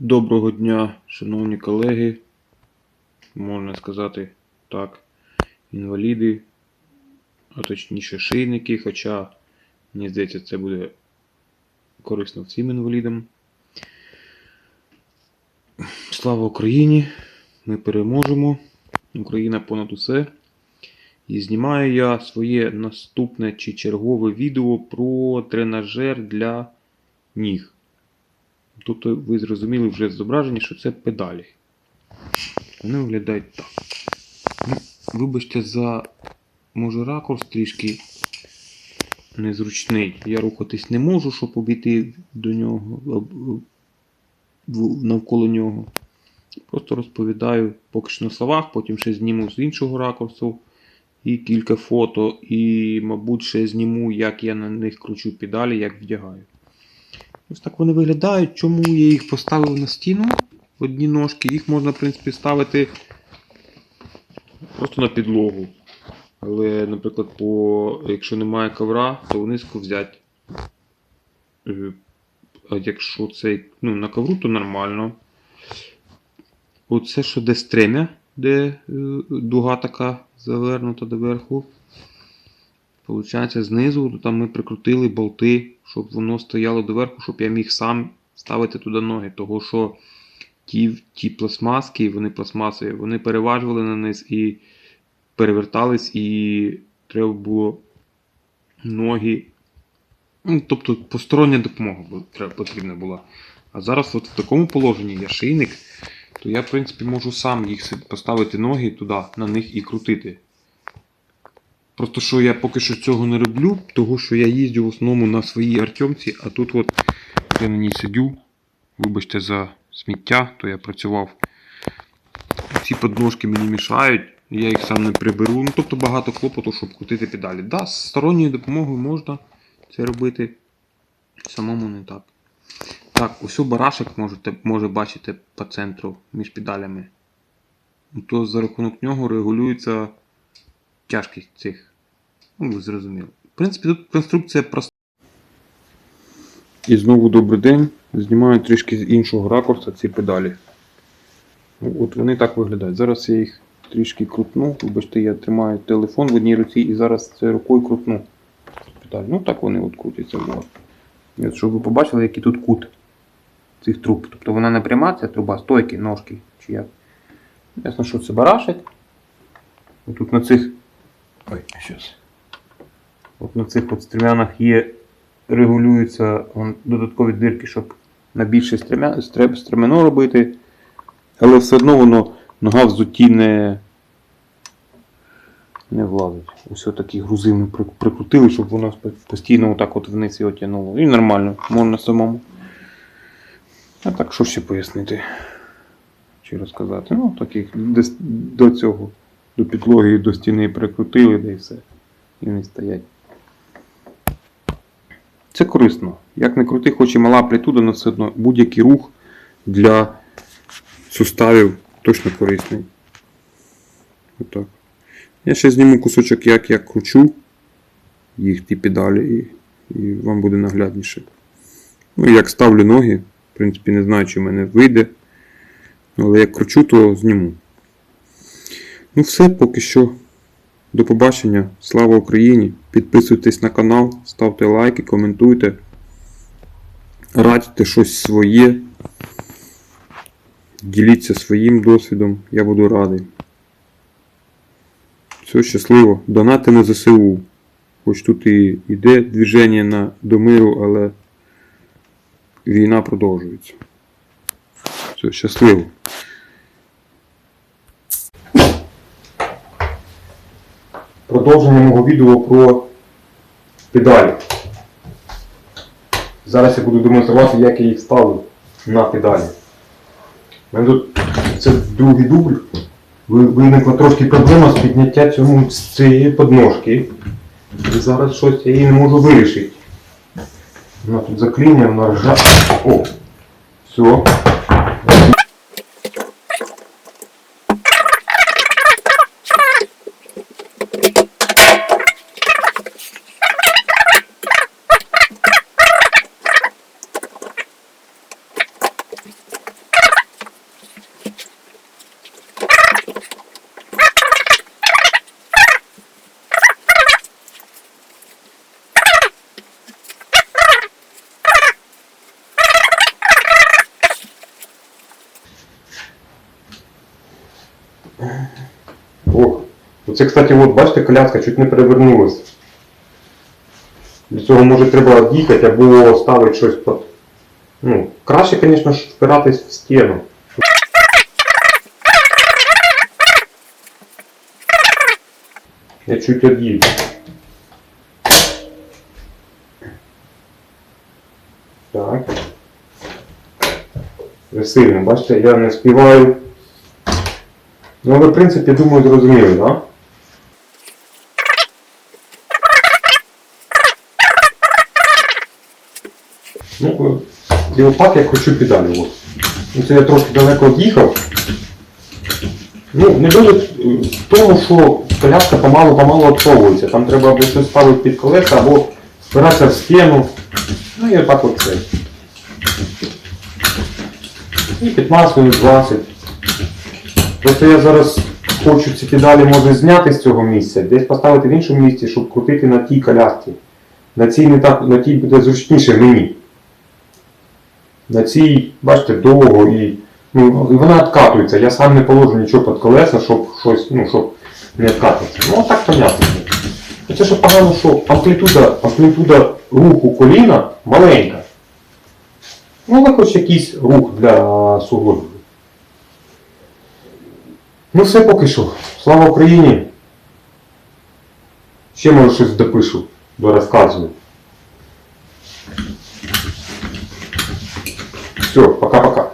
Доброго дня, шановні колеги. Можна сказати так, інваліди, а точніше шийники, хоча, мені здається, це буде корисно всім інвалідам. Слава Україні! Ми переможемо. Україна понад усе. І знімаю я своє наступне чи чергове відео про тренажер для ніг. Тобто ви зрозуміли вже з зображення, що це педалі. Вони виглядають так. Ну, вибачте за може ракурс трішки незручний. Я рухатись не можу, щоб обійти до нього навколо нього. Просто розповідаю поки що на словах, потім ще зніму з іншого ракурсу і кілька фото, і, мабуть, ще зніму, як я на них кручу педалі, як вдягаю. Ось так вони виглядають. Чому я їх поставив на стіну одні ножки? Їх можна, в принципі, ставити просто на підлогу. Але, наприклад, по... якщо немає ковра, то вони сковзять. Е, А якщо це ну, на ковру, то нормально. Оце що де стремя, де е, дуга така завернута доверху. Получається, знизу там ми прикрутили болти, щоб воно стояло доверху, щоб я міг сам ставити туди ноги. Того що ті, ті пластмаски, вони пластмасові, вони переважували на низ і перевертались, і треба було ноги. Ну, тобто постороння допомога потрібна була. А зараз от в такому положенні я шийник, то я, в принципі, можу сам їх поставити ноги туди, на них і крутити. Просто що я поки що цього не роблю, того що я їздю в основному на своїй Артемці, а тут от я на ній сидю. Вибачте за сміття, то я працював. Ці подножки мені мішають, я їх сам не приберу. Ну, тобто багато клопоту, щоб крутити педалі. Да, з сторонньою допомогою можна це робити. Самому не так. Так, ось барашек можете, може бачити по центру між педалями. Ну, То за рахунок нього регулюється тяжкість цих. Ну, ви. В принципі, тут конструкція проста. І знову добрий день. Знімаю трішки з іншого ракурсу ці педалі. Ну, От вони так виглядають. Зараз я їх трішки крутну. Вибачте, я тримаю телефон в одній руці і зараз це рукою крутну. Педаль. Ну так вони от крутяться. От, щоб ви побачили, який тут кут цих труб. Тобто вона не пряма, ця труба, стойки, ножки. Чи як. Ясно, що це барашек. Тут на цих. Ой, щас. От на цих от стрімянах є, регулюються додаткові дирки, щоб на більше стремено робити. Але все одно воно нога в зуті не, не влазить. Ось такі грузи ми прикрутили, щоб воно постійно отак от вниз його тягнуло. І нормально, можна самому. А так, що ще пояснити? Чи розказати? Ну, таких до цього, до підлоги до стіни прикрутили, де і все. І вони стоять. Корисно. Як не крути, хоч і мала амплітуда, але все одно будь-який рух для суставів точно корисний. Отак. Я ще зніму кусочок, як я кручу їх ті педалі, і, і вам буде наглядніше. Ну, і як ставлю ноги, в принципі, не знаю, чи в мене вийде. Але як кручу, то зніму. Ну, все, поки що. До побачення. Слава Україні! Підписуйтесь на канал, ставте лайки, коментуйте. Радьте щось своє. Діліться своїм досвідом, я буду радий. Все щасливо. Донати на ЗСУ. Хоч тут і йде движення на, до миру, але війна продовжується. Все, щасливо. Продовження мого відео про педалі. Зараз я буду демонструвати, як я їх ставлю на педалі. У мене тут це другий дубль. Виникла трошки проблема з підняття цьому з цієї подножки. І зараз щось я її не можу вирішити. Вона тут заклінює, вона ржа. О! Все. Ох. Оце, кстати, от, бачите, коляска чуть не перевернулась. Для цього може треба їхати або ставити щось під. Ну, краще, звісно впиратись в стіну. Я чуть од'їду. Так. Сильно, бачите, я не співаю. Ну, ви, в принципі, думаю, зрозуміли, так? Да? Ну, і отак я хочу педалі. Ну, Це я трошки далеко від'їхав. Ну, не дуже в тому, що коляска помалу-помалу відсовується. Там треба або щось ставити під колеса, або спиратися в стіну. Ну і отак от це. І 15 минут 20. Просто я зараз хочу ці педалі може зняти з цього місця, десь поставити в іншому місці, щоб крутити на тій колясці. На цій не так, на тій буде зручніше мені. На цій, бачите, довго і, ну, вона відкатується. Я сам не положу нічого під колеса, щоб щось, ну, щоб не відкатуватися. Ну так понятно. Це ще погано, що амплітуда, амплітуда руху коліна маленька. Ну, хоч якийсь рух для суглобів. Ну все поки що. Слава Україні. Ще може щось допишу, дорозказую. Все, пока-пока.